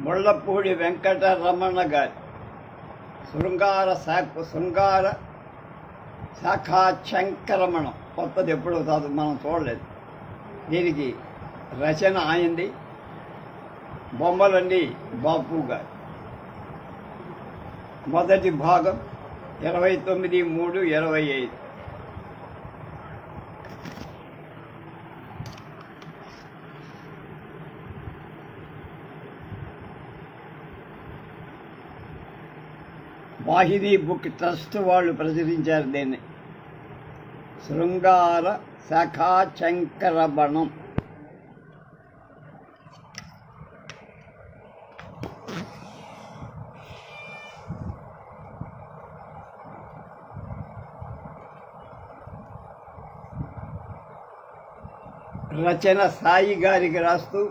ముళ్ళపూడి వెంకటరమణ గారి శృంగార శాఖ శృంగార శాఖాచంక్రమణం కొత్తది ఎప్పుడో కాదు మనం చూడలేదు. దీనికి రచన అయింది బొమ్మలండి బాపు గారు. మొదటి భాగం ఇరవై తొమ్మిది మూడు ఇరవై ఐదు. వాహిని బుక్ ట్రస్ట్ వాళ్ళు ప్రచురించారు దీన్ని. శృంగార శంకరబణం. రచన సాయి గారికి రాస్తూ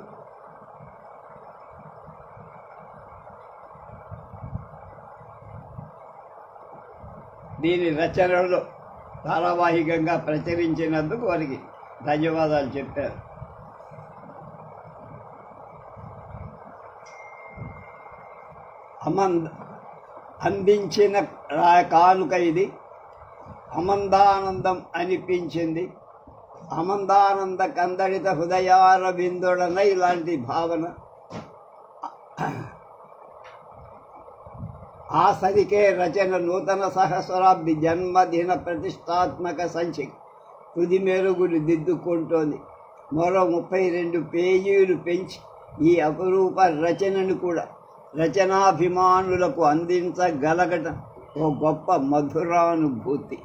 దీని రచనలు ధారావాహికంగా ప్రచురించినందుకు వారికి ధన్యవాదాలు చెప్పారు. అమంద అందించిన కానుక ఇది అమందానందం అనిపించింది. అమందానంద కందడిత హృదయార బిందుడన ఇలాంటి భావన ఆ సరికే రచన నూతన సహస్రాబ్ది జన్మదిన ప్రతిష్టాత్మక సంచి తుది మెరుగులు దిద్దుకుంటోంది. మరో ముప్పై రెండు పేజీలు పెంచి ఈ అపురూప రచనను కూడా రచనాభిమానులకు అందించగలగటం ఓ గొప్ప మధురానుభూతి.